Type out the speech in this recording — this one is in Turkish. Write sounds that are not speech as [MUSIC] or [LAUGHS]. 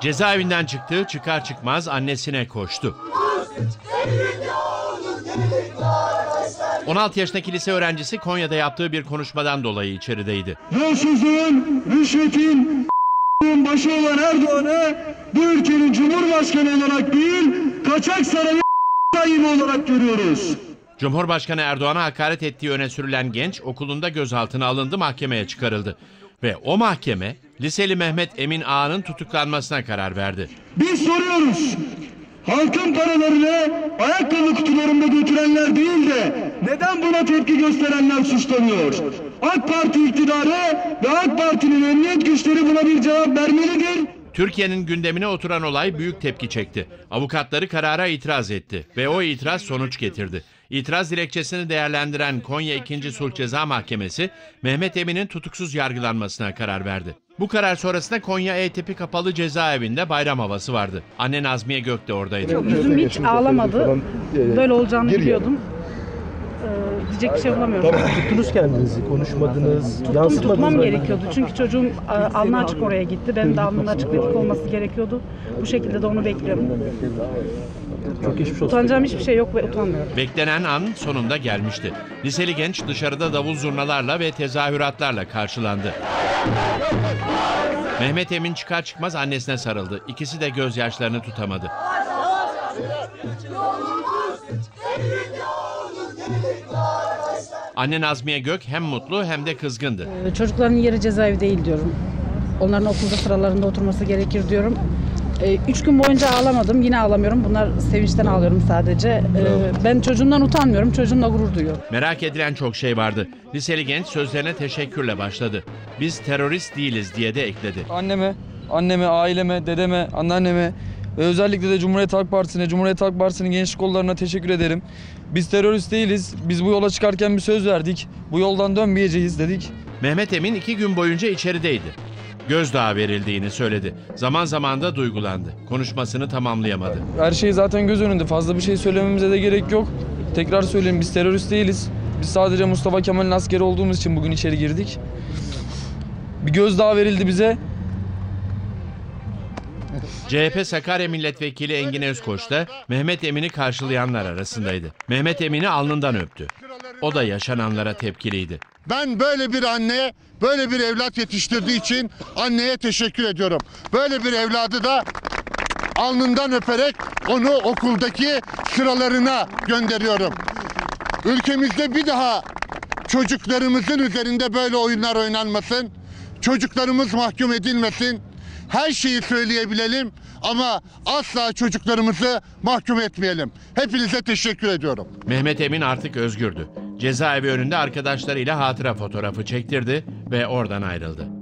Cezaevinden çıktı, çıkar çıkmaz annesine koştu. 16 yaşındaki lise öğrencisi Konya'da yaptığı bir konuşmadan dolayı içerideydi. Yolsuzluğun, rüşvetin, [LAUGHS] başı olan Erdoğan'ı bu ülkenin Cumhurbaşkanı olarak değil, kaçak sarayı [LAUGHS] sahibi olarak görüyoruz. Cumhurbaşkanı Erdoğan'a hakaret ettiği öne sürülen genç okulunda gözaltına alındı, mahkemeye çıkarıldı. Ve o mahkeme liseli Mehmet Emin Ağa'nın tutuklanmasına karar verdi. Biz soruyoruz. Halkın paralarını ayakkabı kutularında götürenler değil de neden buna tepki gösterenler suçlanıyor? AK Parti iktidarı ve AK Parti'nin emniyet güçleri buna bir cevap vermelidir. Türkiye'nin gündemine oturan olay büyük tepki çekti. Avukatları karara itiraz etti ve o itiraz sonuç getirdi. İtiraz dilekçesini değerlendiren Konya 2. Sulh Ceza Mahkemesi Mehmet Emin'in tutuksuz yargılanmasına karar verdi. Bu karar sonrasında Konya E tipi kapalı cezaevinde bayram havası vardı. Anne Nazmiye Gök de oradaydı. Yüzüm hiç ağlamadı. Böyle olacağını biliyordum. Ee, diyecek bir şey bulamıyorum. Tam tuttunuz kendinizi, konuşmadınız, Tuttum yansıtmadınız. tutmam gerekiyordu. Çünkü çocuğum e, alnı açık oraya gitti. Benim de alnımın açık ve dik olması gerekiyordu. Bu şekilde de onu bekliyorum. Çok geçmiş olsun. Utanacağım hiçbir şey yok ve utanmıyorum. Beklenen an sonunda gelmişti. Liseli genç dışarıda davul zurnalarla ve tezahüratlarla karşılandı. Mehmet Emin çıkar çıkmaz annesine sarıldı. İkisi de gözyaşlarını tutamadı. Anne Nazmiye Gök hem mutlu hem de kızgındı. Ee, Çocukların yeri cezaevi değil diyorum. Onların okulda sıralarında oturması gerekir diyorum. Ee, Üç gün boyunca ağlamadım. Yine ağlamıyorum. Bunlar sevinçten ağlıyorum sadece. Ee, Ben çocuğumdan utanmıyorum. Çocuğumla gurur duyuyorum. Merak edilen çok şey vardı. Liseli genç sözlerine teşekkürle başladı. Biz terörist değiliz diye de ekledi. anneme, anneme, aileme, dedeme, anneanneme ve özellikle de Cumhuriyet Halk Partisi'ne, Cumhuriyet Halk Partisi'nin gençlik kollarına teşekkür ederim. Biz terörist değiliz. Biz bu yola çıkarken bir söz verdik. Bu yoldan dönmeyeceğiz dedik. Mehmet Emin iki gün boyunca içerideydi. Gözdağı verildiğini söyledi. Zaman zaman da duygulandı. Konuşmasını tamamlayamadı. Her şey zaten göz önünde. Fazla bir şey söylememize de gerek yok. Tekrar söyleyeyim biz terörist değiliz. Biz sadece Mustafa Kemal'in askeri olduğumuz için bugün içeri girdik. Bir gözdağı verildi bize. CHP Sakarya Milletvekili Engin Özkoç da Mehmet Emin'i karşılayanlar arasındaydı. Mehmet Emin'i alnından öptü. O da yaşananlara tepkiliydi. Ben böyle bir anne, böyle bir evlat yetiştirdiği için anneye teşekkür ediyorum. Böyle bir evladı da alnından öperek onu okuldaki sıralarına gönderiyorum. Ülkemizde bir daha çocuklarımızın üzerinde böyle oyunlar oynanmasın. Çocuklarımız mahkum edilmesin. Her şeyi söyleyebilelim ama asla çocuklarımızı mahkum etmeyelim. Hepinize teşekkür ediyorum. Mehmet Emin artık özgürdü. Cezaevi önünde arkadaşlarıyla hatıra fotoğrafı çektirdi ve oradan ayrıldı.